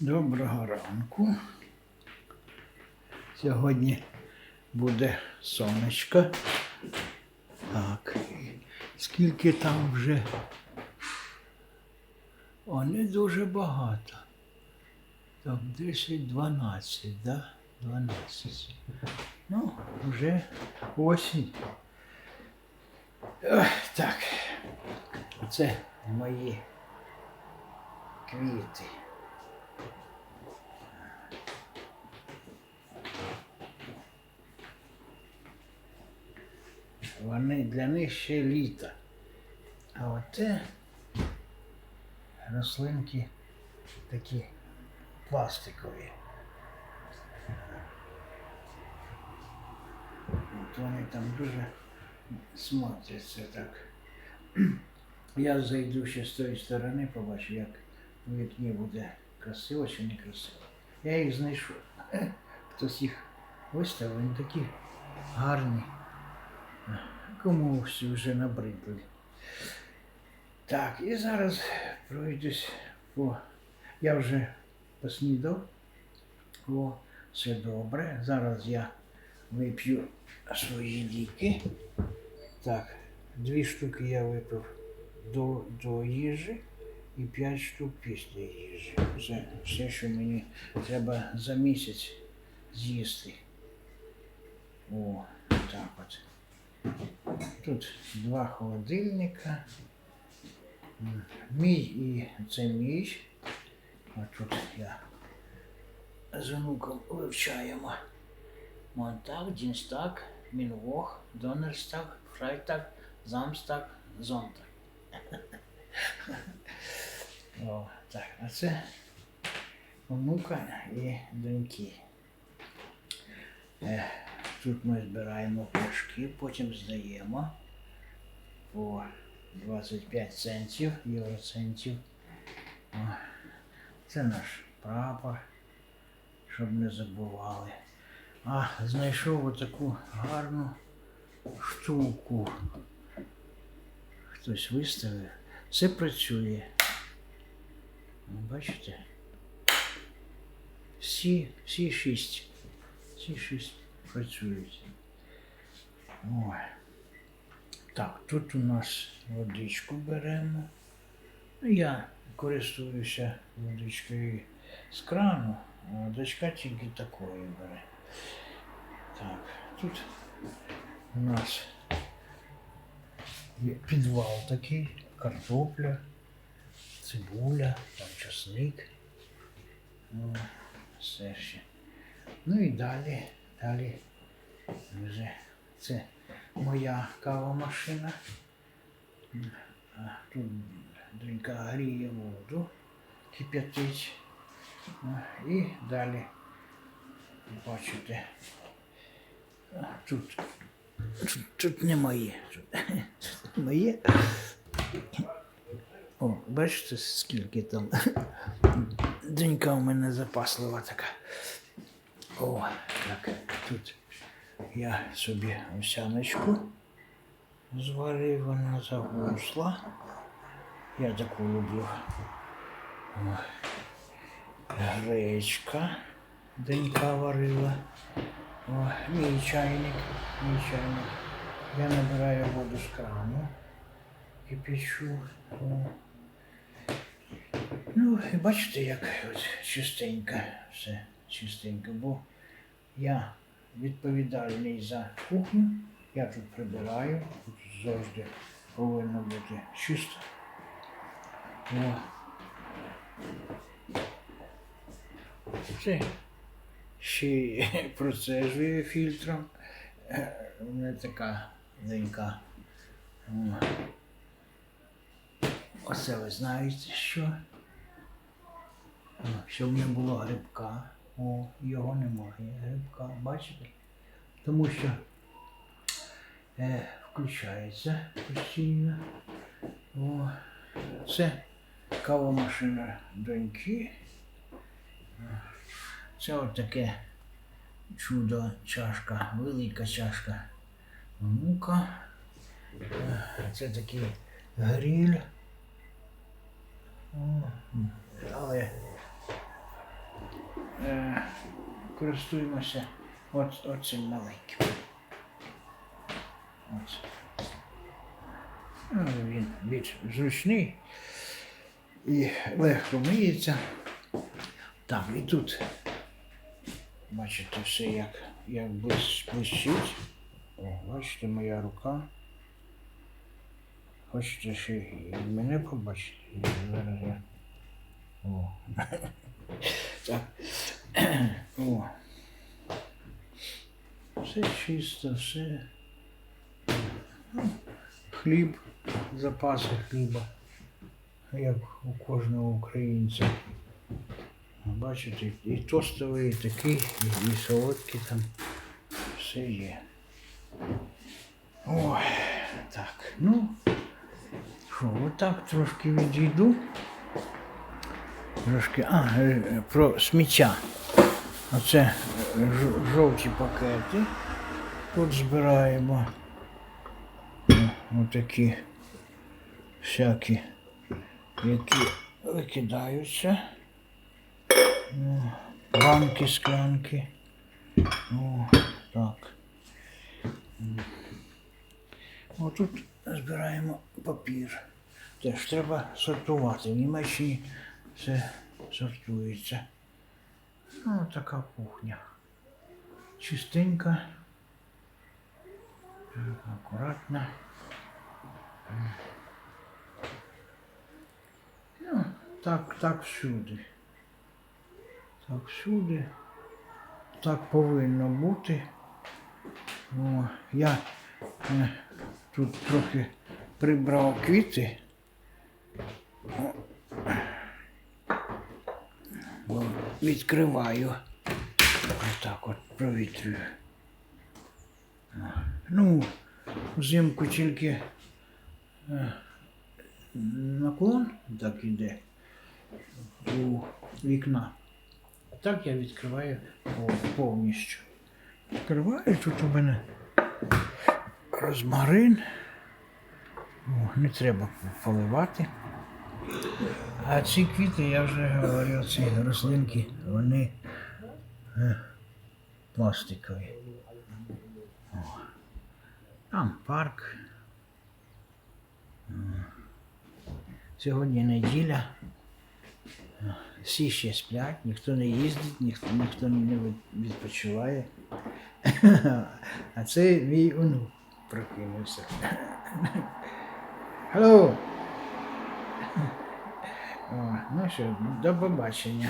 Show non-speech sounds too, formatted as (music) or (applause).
Доброго ранку. Сьогодні буде сонечко. Так. Скільки там вже? О, не дуже багато. Так, 10, 12, да? 12. Ну, вже осінь. Ох, так. Це мої квіти. Вони для них ще літо. А оте рослинки такі пластикові. От вони там дуже смотряться так. Я зайду ще з тої сторони, побачу, як у вікні буде красиво чи не красиво. Я їх знайшов. Хтось їх виставив, вони такі гарні. Комусь вже набридли. Так, і зараз пройдусь по. Я вже поснідав. О, все добре. Зараз я вип'ю свої ліки. Так, дві штуки я випив до, до їжі і п'ять штук після їжі. Це все, що мені треба за місяць з'їсти. О, так от. Тут два холодильника. Мій і це мій. А тут я з онуком вивчаємо. Монтаг, Дінстаг, Мінвог, Донерстаг, Фрайтаг, Замстаг, Зонтаг. О, так, а це онука і доньки. Тут ми збираємо пляшки, потім здаємо по 25 центів, євроцентів. Це наш прапор, щоб не забували. А, знайшов отаку гарну штуку. Хтось виставив. Все працює. Бачите? Всі, всі шість. Всі шість працюють. Ой. Так, тут у нас водичку беремо. Я користуюся водичкою з крану, а дочка тільки такої бере. Так, тут у нас є підвал такий, картопля, цибуля, там часник. Все ще. Ну і далі, далі вже це моя кавомашина. Тут донька гріє воду, кип'ятить. І далі бачите. Тут, тут, тут не моє. Тут, тут (laughs) моє. О, бачите, скільки там. Донька у мене запаслива така. О, так, тут я собі овсяночку зварив, вона загусла. Я таку люблю. Гречка донька варила. О, мій чайник, мій чайник. Я набираю воду з крану, кипячу. О. Ну, і бачите, як от чистенько все чистенько, бо я відповідальний за кухню, я тут прибираю, тут завжди повинно бути чисто. Це ще й (laughs) процежую фільтром. Е, мене така донька. Оце ви знаєте що? Щоб не було грибка. О, його немає. Грибка, бачите? Тому що е, включається постійно. О, це кавомашина доньки. Це от чудо чашка, велика чашка внука. Це такий гриль. Але користуємося от, оцим маленьким. От. Ну, він більш зручний і легко миється. Так, і тут бачите все як, як блищ- блищить. О, бачите, моя рука. Хочете ще і мене побачити? Зараз я. О. Все чисто, все. Хліб, запаси хліба, як у кожного українця. Бачите, і тостовий, і такий, і, солодкий там. Все є. Ой, так, ну. Що, отак трошки відійду. Трошки. А, е, про сміття. Оце жовті пакети. Тут збираємо. Отакі всякі, які викидаються. О, Банки, склянки. О, так. О, тут збираємо папір. Теж треба сортувати. В Німеччині все сортується. Ну, така кухня. Чистенька. Так, Акуратно. Ну, так, так всюди. Так всюди. Так повинно бути. О, я е, тут трохи прибрав квіти. О. Відкриваю. Отак от провітрюю. Ну, взимку тільки е, наклон так іде у вікна. Так я відкриваю повністю. Відкриваю тут у мене розмарин. О, не треба поливати. А ці квіти, я вже говорив, ці рослинки, вони е, пластикові. О. Там парк. Сьогодні неділя. Всі ще сплять, ніхто не їздить, ніхто, ніхто не відпочиває. (laughs) А це мій онук прокинувся. (laughs) Алло! О, ну що, до побачення.